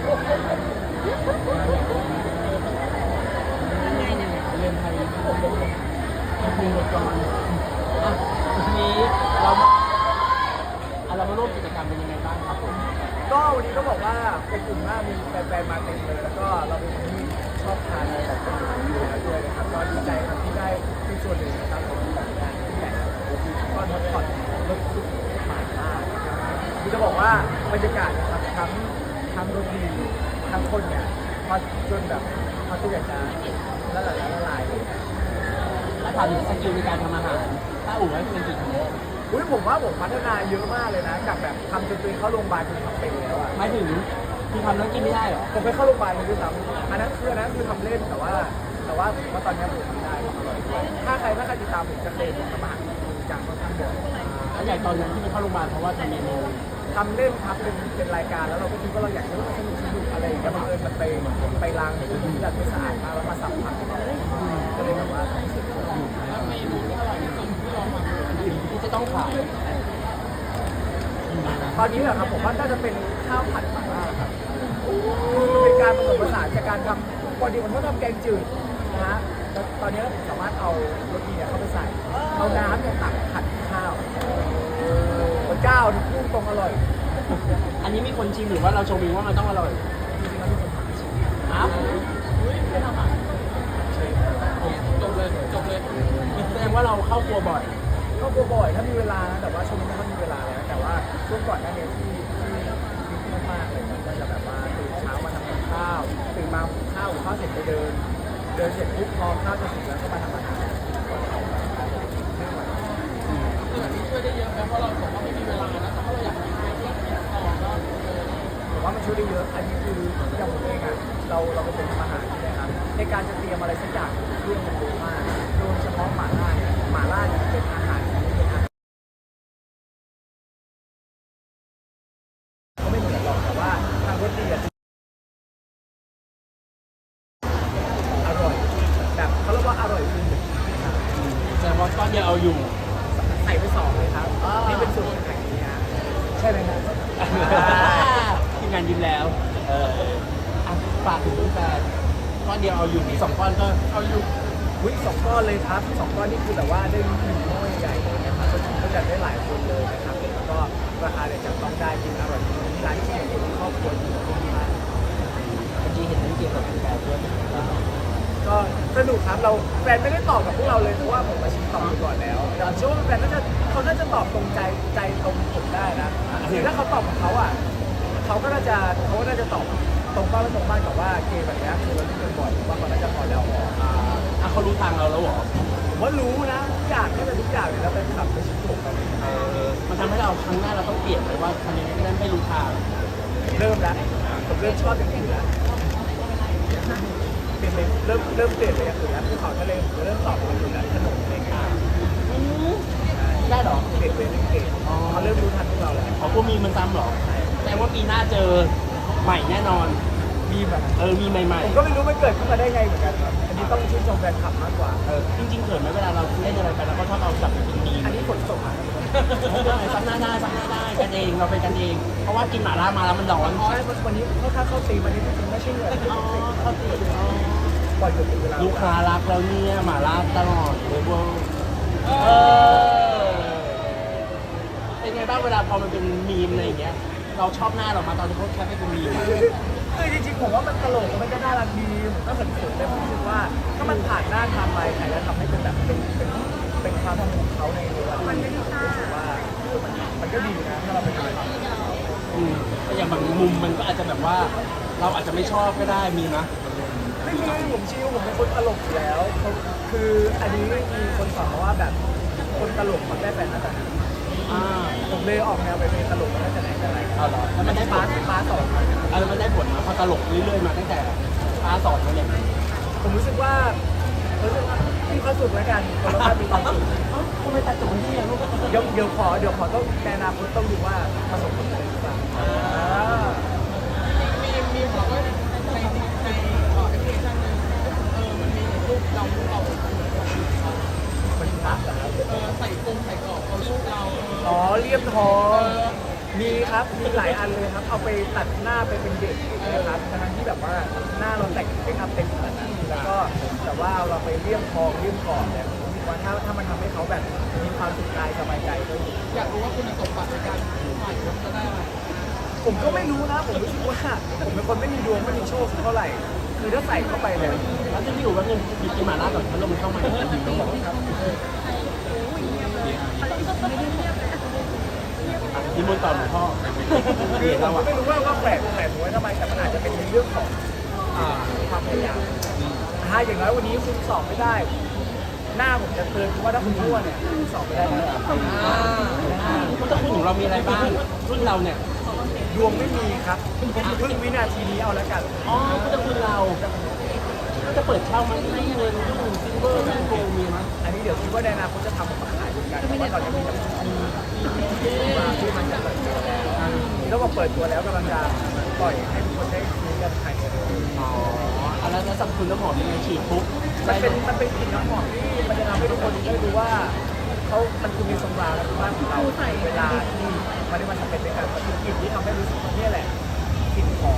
ทยมีนี้เรามาอะเรามาร่วมกิจกรรมเป็นยังไงบ้างครับผมก็วันนี้ก็บอกว่าเป็นกลุ่มมามีแฟนๆมาเต็มเลยแล้วก็เราเป็นคนที่ชอบทานอะไรแบบเป็นอยู่แล้วด้วยนะครับก็ดีใจครับที่ได้เป็นส่วนหนึ่งนะครับของงานที่แบบก็ทดสอบรถสุดหมายมากคือจะบอกว่าบรรยากาศนะครับทั้ง ทั้งรถดีทั้งคนเนี่ยมาจนแบบมาตัวอยากจะละลายละลายเลยแล้วถามถึงสกิลในการทำอาหารถ้าอู๋ให้เป็นจุดของโลกอุ้ยผมว่าผมพัฒนาเยอะมากเลยนะจากแบบทำจนตัวเองเข้าโรงพยาบาลจนทำเป็นแล้วอะหมายถึงคือทำแล้วกินไม่ได้เหรอผมไปเข้าโรงพยาบาลเลยด้วยซ้ำอันนั้นคืออันนั้นคือทำเล่นแต่ว่า แต่ว่าผมว่าตอนนี้ผมทำได้อร่อยด้วยถ้าใครถ้าใครติดตามผมจะเคยผมทำอาหารจริงจังค่อนข้างบ่อยแล้วอย่ตอนนั้นที่ไปเข้าโรงพยาบาลเพราะว่าทำเมนู ทำเล่นครับเป็นเป็นรายการแล้วเราก็คิดว่าเราอยากจะสนุกสนุกอะไรอย่างเงี้ยบังเอิญมันไปไปล้างที่จัดไม่สะอาดมาแล้วมาสับผักก็เลยแบบว่าที่จะต้องขายตอนนี้แหละครับผมว่าน่าจะเป็นข้าวผัดหม่าล่าครับเป็นการผสมผสานจากการทำปกติมันต้องทำแกงจืดนะฮะแล้วตอนนี้ผมสามารถเอาโรตีเนี่ยเข้าไปใส่เอาน้ำเนี่ยตักผัดาวพระเจ้านี่พูดตรงอร่อย อันนี้มีคนชิมหรือว่าเราชมเองว่ามันต้องอร่อยจริงๆแล้วมีคนทำชิมอ้าวจบเลยจบเลยแสดงว่าเราเข้าครัวบ่อยก็กลัวบ่อยถ้ามีเวลานะแต่ว่าช่วงนี้ไม่ค่อยมีเวลาแล้วแต่ว่าช่วงก่อนหน้านี้ที่ที่ที่มากๆเลยมันก็จะแบบว่าตื่นเช้ามาทำกับข้าวตื่นมาหุงข้าวหุงข้าวเสร็จไปเดิน เดินเสร็จปุ๊บพอข้าวจะสุกแล้วก็มาทำอาหาร ผมว่ามันช่วยได้เยอะ อันนี้คืออย่างผมเองอะ เราเราเป็นคนทำอาหารใช่ไหมครับ ในการจะเตรียมอะไรสักอย่างเรื่องมันเยอะมาก โดยเฉพาะหม่าล่าเนี่ยหม่าล่าเนี่ยเป็นอาหารที่เป็นอาหารก็ไม่เหมือนหรอกแต่ว่าทางรสดีอะอร่อยแบบ เขาเรียกว่าอร่อยจริงแสดงว่าก้อนเดียวเอาอยู่ ใส่ไปสองเลยครับ นี่เป็นสูตรของแข่งนี้ฮะใช่ไหมครับทีมงานยิ้มแล้ว เอออะฝากถึงแฟนก้อนเดียวเอาอยู่สองก้อนก็เอาอยู่วิสองก้อนเลยครับสองก้อนนี่คือแบบว่าได้หนึ่งหม้อใหญ่เลยนะครับก็ถือว่าจัดได้หลายคนเลยนะครับแล้วก็ราคาเนี่ยจับต้องได้กินอร่อยที่ร้านที่เห็นครอบครัวที่ดีมาก เมื่อกี้เห็นนั่งเกี่ยวกับแฟนด้วย ก็ สนุกครับเราแฟนไม่ได้ตอบกับพวกเราเลยเพราะว่าผมมาชิมตอบไปก่อนแล้วแต่ผมเชื่อว่าแฟนน่าจะเขาน่าจะตอบตรงใจใจตรงผมได้นะคือถ้าเขาตอบของเขาอะเขาก็น่าจะเขาก็น่าจะตอบตรงเป้าและตรงบ้านกับว่าเกมแบบเนี้ยคือเราเล่นกันบ่อยว่าเขาน่าจะพอแล้วออกอ่าอะเขารู้ทางเราแล้วเหรอผมว่ารู้นะทุกอย่างที่เป็นทุกอย่างเลยแล้วเป็นขับไปชิมผมกันเออมันทำให้เราครั้งหน้าเราต้องเปลี่ยนไปว่าทำยังไงก็ได้ไม่รู้ทางเริ่มแล้วผมเริ่มชอบอย่างอื่นแล้ว เปลี่ยนเป็นเริ่มเริ่มเปลี่ยนไปอย่างอื่นแล้วภูเขาทะเลผมจะเริ่มตอบอย่างอื่นแล้วขนมอะไรอย่างเงี้ยได้เหรอเปลี่ยนไปเรื่อยๆเขาเริ่มรู้ทันพวกเราแล้ว ขอพวกมีมันซ้ำเหรอแสดงว่าปีหน้าเจอใหม่แน่นอน มีแบบเออมีใหม่ผมก็ไม่รู้มันเกิดขึ้นมาได้ไงเหมือนกันครับอันนี้ต้องชื่นชมแฟนคลับมากกว่า ๆเออจริงๆเขินไหมเวลาเราเล่นอะไรไปแล้วก็ชอบเอาจับไปเป็นมี มอันนี้ฝนตกมาได้ซ้ำหน้าได้ซ้ำหน้าได้กันเองเราเป็นกันเอง เพราะว่ากินหม่าล่ามาแล้วมันร้อนใช่วันนี้เขาค่าเข้าตีมันนี่จริงๆไม่ใช่เหนื่อยอ๋อเขาติดอ๋อปล่อยเกิดเวลาลูกค้ารักแล้วเนี่ยหม่าล่าตลอดเลยเว่าเออเป็นไงบ้างเวลาพอมันเป็นมีมอะไรอย่างเงี้ย เราชอบหน้าเรามาตอนที่เขาแคปให้เป็นมีมอะคือจริงๆผมว่ามันตลกแล้วมันก็น่ารักดีผมก็เขินๆแต่ผมรู้สึกว่าถ้ามันผ่านหน้าทำไปใครแล้วทำให้เป็นแบบเป็นเป็น เป็นความทำของเขาในวันมันรู้สึกว่าเออมันมันก็ดีนะถ้าเราเป็นอะไรอืมแต่อย่างบางมุมมันก็อาจจะแบบว่า เราอาจจะไม่ชอบก็ได้มีนะไม่มีผมชิลผมเป็นคนตลกอยู่แล้วเขาคืออันนี้มีคนสอนมาว่าแบบคนตลกมันได้แฟนตั้งแต่ไหนอ่าผมเลยออกแนวไปเป็นตลกมาตั้งแต่ไหนแต่ไรเอาเหรอแล้วมันได้ผป้าลป้าสอนมาเออมันได้ผลนะเพอตลกเรื่อยๆมาตั้งแต่ป้าสอนมาเนี่ยผมรู้สึกว่ารู้สึกว่า มีความสุขแล้วกันคนละบ้านมีความสุขทำไมตัดจบที่อะลูกเดี๋ยวเดี๋ยวขอเดี๋ยวขอต้องในอนาคตต้องดูว่าประสบผลสำเร็จหรือเปล่าอ่ามีมีบอกว่าในในในเอ่อแอปพลิเคชันหนึงเออมันมีรูปเราเรามันพักเหรอครับเออใส่กรงใส่กรอบเอารูปเราอ๋อเรียบทอง มีครับ มีหลายอันเลยครับ เอาไปตัดหน้าไปเป็นเด็กนะครับทั้งที่แบบว่าหน้าเราแต่งเมคอัพเต็มขนาดนั้น แล้วก็แต่ว่าเราไปเลี่ยมทองเลี่ยมก่อนเนี่ยผมคิดว่าถ้าถ้ามันทำให้เขาแบบมีความสุขกายสบายใจก็ดีอยากรู้ว่าคุณสมบัติในการผ่านจะได้อะไรผมก็ไม่รู้นะ ผมรู้สึกว่าผมเป็นคนไม่มีดวงไม่มีโชคเท่าไหร่ คือถ้าใส่เข้าไปเนี่ยแล้วที่พี่อยู่แป๊บนึงหยิบกินหมาล่าก่อนพัดลมเข้ามาต้องบอกครับนิมนต์ต่อหลวงพ่อคือเห็นผแล้มวก็อะไม่รู้ว่าว่าแปลกแปลกไว้ทำไมแต่มันอาจจะเป็นในเรื่องของอ่าความพยายามถ้า อย่างน้อยวันนี้คุณสอบไม่ได้ หน้าผมจะเตือนคุณว่าถ้าคุณรั่วเนี่ยคุณสอบไม่ได้นะพุทธคุณของเรามีอะไรบ้างรุ่นเราเนี่ยดวงไม่มีครับเพิ่งวินาทีนี้เอาแล้วกันอ๋อพุทธคุณเราก็จะเปิดเช่าไหมให้เงินรุ่นซิลเวอร์รุ่นโกลมีมั้ยอันนี้เดี๋ยวคิดว่าในอนาคตจะทำออกมาขายเหมือนกันเพราะว่าตอนนี้มีน้ำมันมาที่มันจะเปิดตัวแล้วแล้วพอเปิดตัวแล้วกำลังจะปล่อยให้ทุกคนได้ซื้อกันภาย สรรพคุณน้ำหอมยังไงฉีดปุ๊บมันเป็นมันเป็นกลิ่นน้ำหอมที่มันจะทำให้ทุกคนได้รู้ว่าเขามันคือมีสงราและบ้านของเราเวลาที่มันได้มาทำเป็นในการปฏิกิจที่ทำให้รู้สึกว่านี่แหละกลิ่นของ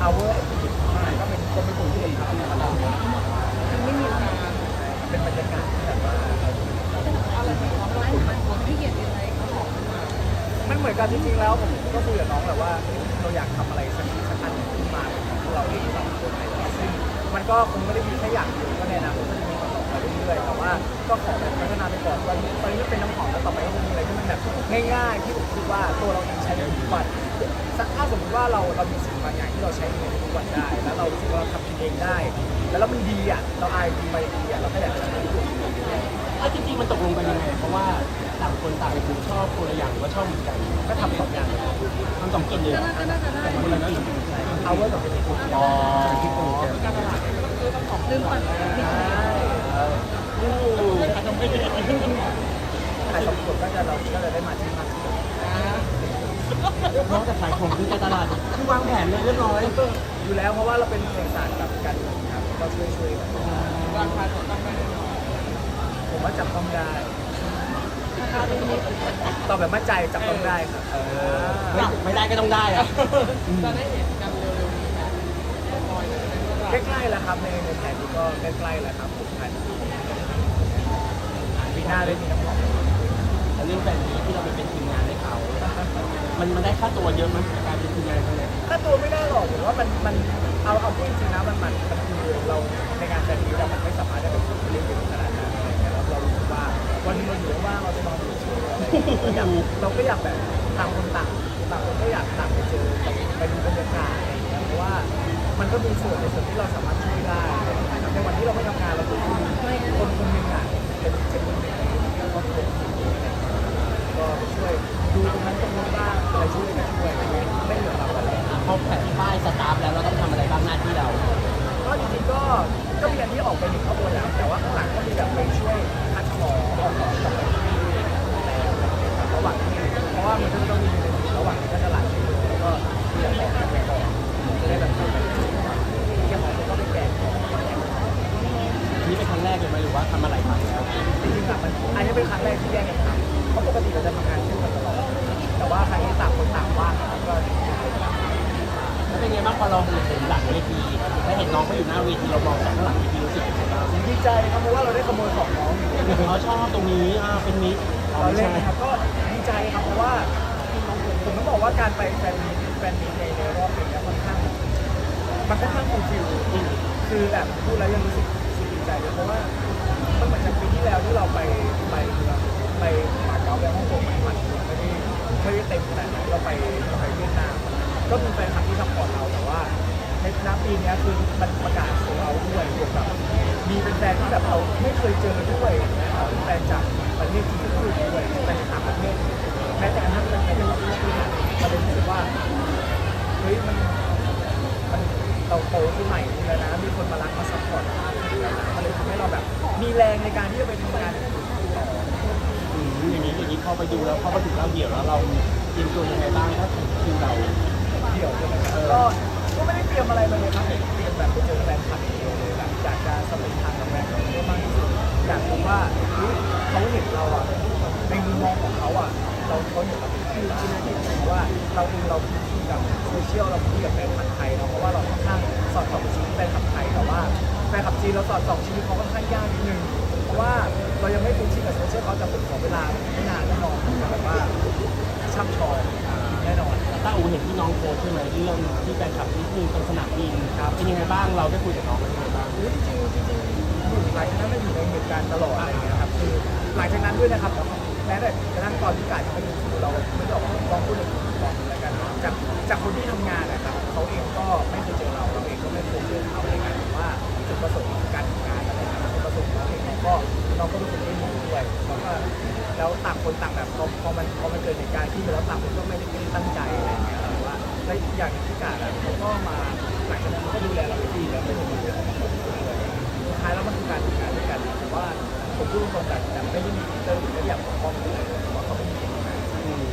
power ก็เป็นก็เป็นกลุ่มที่ผมทำมาตลอดไม่มีการเป็นบรรยากาศที่แบบว่ามันเหมือนกันจริงๆแล้วผมก็คุยกับน้องแบบว่าเราอยากทำอะไรสักสักอันหนึ่งขึ้นมาของเราเองสองคน มันก็คงไม่ได้มีแค่อย่างเดียวก็ในอนาคตมันจะมีต่อไปเรื่อยๆแต่ว่าก็ขอแบบพัฒนาไปก่อนตอนนี้ตอนนี้เป็นน้ำหอมแล้วต่อไปก็คงมีอะไรที่มันแบบง่ายๆที่ผมคิดว่าตัวเราเองใช้ในทุกวันสักถ้าสมมติว่าเราเรามีสิ่งบางอย่างที่เราใช้ในทุกวันได้ แล้วเรารู้สึกว่าเราทำกินเองได้ แล้วมันดีอะเราอายดีไปดีอะเราก็อยากจะทำให้คนอื่นจริงๆมันตกลงกันยังไงเพราะว่าต่างคนต่างชอบคนละอย่างหรือว่าชอบเหมือนกันก็ทำสองอย่างเลย ทำสองกลิ่นเลยแต่คนละกลิ่นเอาเวอร์กับเป็นคนอ๋อลืมก่อนขายสองขวดก็จะเราก็จะได้มาที่มากนนอกจากขายของคือตลาดคือวางแผนเลยเรียบร้อยอยู่แล้วเพราะว่าเราเป็นเอสารกับการเงินครับก็ช่วยช่วยๆกันราคาจะต้องได้ผมว่าจับต้องได้ ตอบแบบมั่นใจจับต้องได้ครับไม่ไม่ได้ก็ต้องได้อะจะได้เห็นกันเร็วๆนี้ไหมลอยเลยใกล้ๆแล้วครับในในแผนนี้ก็ใกล้ๆแล้วครับผมแผนปีหน้าได้มีน้ำหอมแต่เรื่องแฟนนี้ที่เราไปเป็นทีมงานให้เขา มันมันได้ค่าตัวเยอะมั้ยกับการเป็นทีมงานครั้งนี้ถ้าตัวไม่ได้หรอกผมว่ามันมันเอาเอาพูดจริงๆนะมันมันมันคือเราในงานแฟนนี้เรามันไม่สามารถจะเป็นคนเล่นเยอะขนาด วันนี้เราอยู่ว่างเราจะนอนเฉยๆอะไรเงี้ยเราอยากเราก็อยากแบบต่างคนต่างต่างคนก็อยากต่างไปเจอไปดูบรรยากาศอะไรเงี้ยเพราะว่ามันก็มีส่วนในส่วนที่เราสามารถช่วยได้นะครับในวันที่เราไม่ทำงานเราก็คือคนคนหนึ่งอะเป็นเป็นคนหนึ่งในครอบครัวก็ช่วยดูตรงนั้นตรงนี้บ้างอะไรช่วยกันช่วยไรเงี้ยไม่เหลือเราอะไรพอแผนป้ายสตาฟแล้วเราต้องทำอะไรบ้างหน้าที่เราก็จริงๆก็ก็มีอันที่ออกไปหนึ่งข้างบนแล้วแต่ว่าข้างหลังก็มีแบบไปช่ แรกที่แยกกันทำเพราะปกติเราจะทำงานคู่กันตลอดแต่ว่าครั้งนี้ต่างคนต่างว่างครับก็แล้วเป็นไงบ้างพอเราเห็นหลังเวทีและเห็นน้องเขาอยู่หน้าเวทีเรามองจากข้างหลังเวทีรู้สึกยังไงบ้างดีใจครับเพราะว่าเราได้ขโมยของน้องเขาชอบตรงนี้อ่าเป็นมิตรอ๋อเราไม่เล่นใช่นะครับก็ดีใจครับเพราะว่าผมต้องบอกว่าการไปแฟนมีตแฟนมีตในในรอบนี้เนี่ยค่อนข้างมันค่อนข้างฟูลฟิลคือแบบพูดแล้วยังรู้สึกรู้สึกดีใจเลยเพราะว่า มันเหมือนจากปีที่แล้วที่เราไปไปไปมาเก๊าไปฮ่องกงมันมันไม่ได้ไม่ได้เต็มขนาดนั้นเราไปเราไปเวียดนามก็มีแฟนคลับที่ซัพพอร์ตเราแต่ว่าในณปีนี้คือมันประกาศของเราด้วยบวกกับมีเป็นแฟนที่แบบเราไม่เคยเจอด้วยนะครับแฟนจากประเทศจีนด้วยแฟนจากต่างประเทศแม้แต่กระทั่งเป็นแฟนจากที่จีนมันเลยรู้สึกว่าเฮ้ยมัน เราโตขึ้นใหม่แล้วนะมีคนมารักมาซัพพอร์ตเราแล้วนะมันเลยทำให้เราแบบ มีแรงในการที่จะไปทำงานต่อ อย่างนี้อย่างนี้พอไปดูแล้วพอไปถึงเราเดี่ยวแล้วเราเตรียมตัวยังไงบ้างถ้าถึงคิวเรา สอดส่องชีวิตเขาค่อนข้างยากนิดนึงเพราะว่าเรายังไม่คุ้นชินกับโซเชียลเขาจะผมขอเวลาไม่นานแน่นอนแต่แบบว่าช่ำชองแน่นอนต้าอูเห็นที่น้องโพสต์ใช่ไหมเรื่องที่แฟนคลับนิดนึงตรงสนามบินครับเป็นยังไงบ้างเราได้คุยกับน้องเป็นยังไงบ้างหรือจริงๆจริงๆอยู่หลังจากนั้นไม่อยู่ในเหตุการณ์ตลอดอะไรอย่างเงี้ยครับคือหลังจากนั้นด้วยนะครับแม้แต่กระทั่งตอนที่กาดยังไม่อยู่คือเราไม่ได้ออกมาฟ้องพูดในกลุ่มฟ้องอะไรกันจากจากคนที่ทำงานนะครับเขาเองก็ไม่เคยเจอเราเราเองก็ไม่เคยเจอเขาในการว่า จุดประสงค์ของการทำงานอะไรนะจุดประสงค์องเราเองเราก็เราก็รู้สึกไม่ดีด้วยแล้วก็แล้วต่างคนต่างแบบพอพอมันพอมันเกิดเหตุการณ์ที่แล้วต่างคนก็ไม่ได้ไม่ได้ตั้งใจอะไรอย่างเงี้ยแต่ว่าและอีกอย่างหนึงที่กาดอะเขาก็มาหลังจากนั้นเขาก็ดูแลเราดีแล้วไม่ได้มีเรื่องของเราด้วยสุดท้ายแล้วมันคือการทำงานด้วยกันแต่ว่าผมพูดตรงๆแต่แต่ไม่ได้มีฟิเตอร์หรือไม่ได้อยากปกป้องเลยแต่ว่าเขาไม่มี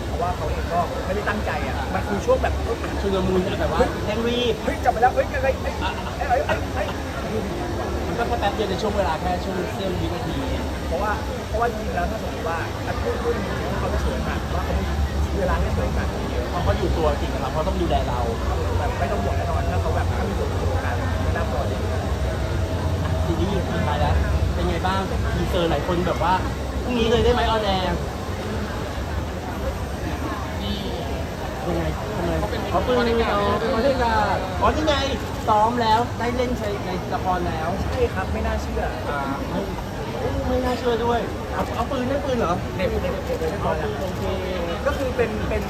เพราะว่าเขาเองก็ไม่ได้ตั้งใจอะมันคือช่วงแบบเฮ้ยชุลมุนแต่ว่าเร่งรีเฮ้ยจับไปแล้วเฮ้ยเฮ้ยเฮ้ยเฮ้ย เฮ้ยเฮ้ยเฮ้ยมันก็แค่แป๊บเดียวในช่วงเวลาแค่ช่วงเสี้ยววินาที เพราะว่าเพราะว่าจริงๆแล้วถ้าสมมติว่าถ้าพูดพูดจริงๆว่าเขาจะสวยกันว่าเขาไม่เวลาให้สวยกันเยอะเพราะเขาอยู่ตัวจริงครับเขาต้องดูแลเราแบบไม่ต้องห่วงแน่นอนถ้าเขาแบบถ้ามีส่วนร่วมกันไม่น่าพอดีซีรีส์สุดท้ายแล้วเป็นไงบ้างทีเซอร์หลายคนแบบว่าพรุ่งนี้เลยได้ไหมออนแอร์ยังไงทำไม เขาป็นบริกาเป็นบริการอ๋อนี่ไงซ้อมแล้วได้เล่นในในละครแล้วใช่ครับไม่น่าเชื่ออ่าไม่ไม่น่าเชื่อด้วยเอาเอาปืนได้ปืนเหรอเด็กเด็กเด็กเด็กเรียบร้เอแล้วโอเคก็คือเป็นเป็น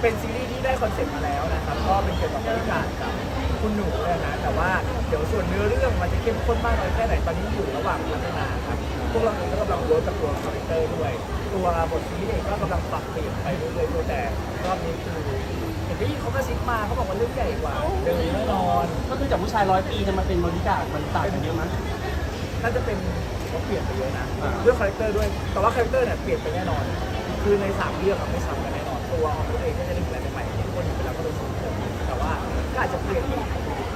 เป็นซีรีส์ที่ได้คอนเซ็ปต์มาแล้วนะครับก็เป็นเกี่ยวกับบริการกับคุณหนูเนี่ยนะแต่ว่าเดี๋ยวส่วนเนื้อเรื่องมันจะเข้มข้นมากน้อยแค่ไหนตอนนี้อยู่ระหว่างพัฒนา พวกเราเองก็กำลังเวิร์กกับตัวคาแรคเตอร์ด้วย ตัวบทซีรีส์เองก็กำลังปรับเปลี่ยนไปเรื่อยๆตัวแต่รอบนี้คือเห็นที่เขาก็ซิปมาเขาบอกว่าเรื่องใหญ่กว่าเดิมแน่นอนก็คือจากผู้ชายร้อยปีจะมาเป็นบริการมันต่างกันเยอะมั้ย น่าจะเป็นเขาเปลี่ยนไปเยอะนะอ่าด้วยคาแรคเตอร์ด้วยแต่ว่าคาแรคเตอร์เนี่ยเปลี่ยนไปแน่นอน คือในสามเรื่องอะไม่ซ้ำกันแน่นอนตัวของตัวเองก็จะได้เห็นอะไรใหม่ๆที่ทุกคนเห็นไปแล้วก็โดนสนใจแต่ว่าก็อาจจะเปลี่ยนอีก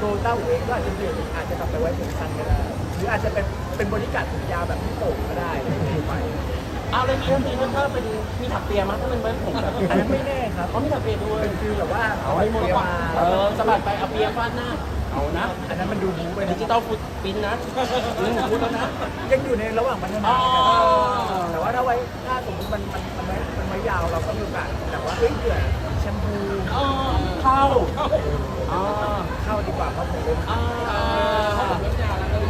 ตัวเต้าหูเองก็อาจจะเปลี่ยนอีกอาจจะกลับไปไว้ผมสั้นก็ได้หรืออาจจะเป็น เป็นบริการผมยาวแบบพี่โป่งก็ได้อะไรอย่างเงี้ยไปเอาเลยมีทั้งมีทั้งถ้าเป็นมีถักเปียมั้ยถ้าเป็นไว้ผมแบบอันนั้นไม่แน่ครับเขามีถักเปียด้วยเป็นฟิลแบบว่าเอาให้หมดเปียก่อนมาเออสะบัดไปเอาเปียฟาดหน้า เอานะอันนั้นมันดูบู๊ไปดินะจิตอลฟุตปินนะอืมพูดแล้วนะ ยังอยู่ในระหว่างพัฒนาอ๋อแต่ว่าถ้าไว้ถ้าสมมติมันมันมันไว้มันไว้ยาวเราก็มีโอกาสแต่ว่าเฮ้ยเผื่อแชมพูอ๋อเข้าอ๋อเข้าดีกว่าเพราะผมเล่นอ่า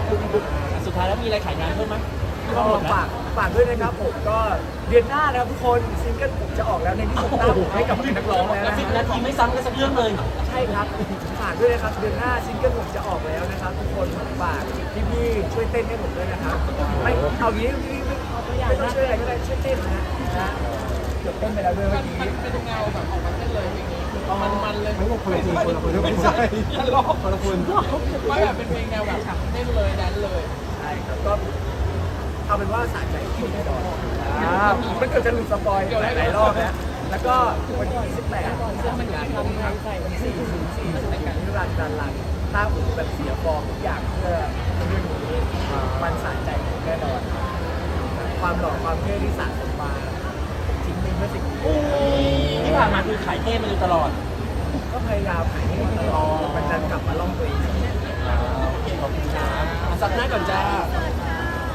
สุ ดท้ายแล้วมีอะไรขายงานเพิ่มไหมที่ก็ว่าหมดฝากฝากด้วยนะครับผมก็เดือนหน้านะครับทุกคนซิงเกิลผมจะออกแล้วในที่ผมหน้าผมให้กับนักร้องแล้วนะสิบนาทีไม่ซ้ำกันสักเรื่องเลย ใช่ครับฝากด้วยนะครับเดือนหน้าซิงเกิลผมจะออกแล้วนะครับ ทุกคนฝากพี่ๆช่วยเต้นให้ผมด้วยนะครับไม่เอางี้พี่ๆไม่ไม่ต้องช่วยอะไรก็ได้ช่วยเต้นนะนะเกือบเต้นไปแล้วด้วยเมื่อกี้เป็นเงาแบบออกมาเต้นเลยเพลงนี้คือมันมันเลยไม่ใช่คนละคนคนละคนไม่ใช่คนละคนไม่แบบเป็นเพลงแนวแบบเต้นเลยแดนเลยใช่ ครับก็เอาเป็นว่าสะใจคุณแน่นอนอ่ามันเกิดจะหลุดสปอยหลายๆรอบแล้วแล้วก็วันที่28ซึ่งมันการทำงานใส่วันที่4ในการที่รันดันลันต้าหูแบบเสียฟอร์มทุกอย่างเพื่อเรื่องนี้มันสะใจผมแน่นอนความหล่อความเท่ที่สะสมมาทิ้งไปเพื่อสิ่งนี้ที่ผ่านมาคือขายเท่มาโดยตลอด ก็พยายามหายให้มันตลอดมันจะกลับมาล่องตัวเองขอบคุณครับ สักหน้าก่อนจ้า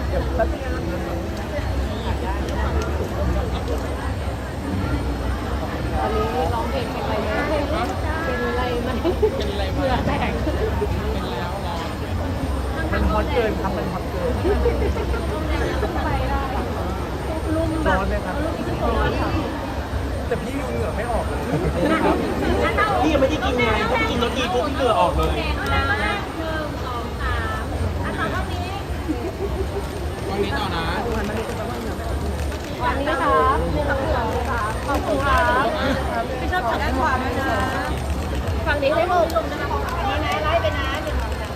เดี๋ยวแป๊บนึงนะตอนนี้ร้องเพลงเป็นอะไรไหมเป็นอะไรไหมเป็นอะไรเหงื่อมาแตกเป็นแล้วรอมันฮอตเกินครับ มันฮอตเกินไปได้ลุ่มแบร้บอนไหมครับร้อนค่ะแต่พี่เหงื่อไม่ออกเลยพี่ยังไม่ได้กินไงถ้ากินรสดีปุ๊บเหงื่อออกเลย วันนี้ ต่อนะวันนี้ครับหนึ่งสองสามขอบคุณครับพี่ชอบจัดขวาด้วยนะฝั่งนี้ให้มือลงนะคะอันนี้นะไล่ไปนะนึ่งสองสาม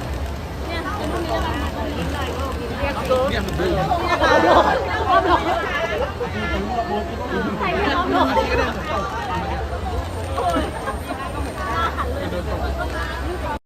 เนี่ยเป็นพวกนี้แล้วกันนะกินหน่อยก็กินเรียกตัวเนี่ยมันดื้ออ้อมหลบอ้อมหลบใส่อ้อมหลบอันนี้ก็ได้โอ้ยหน้าหันเลย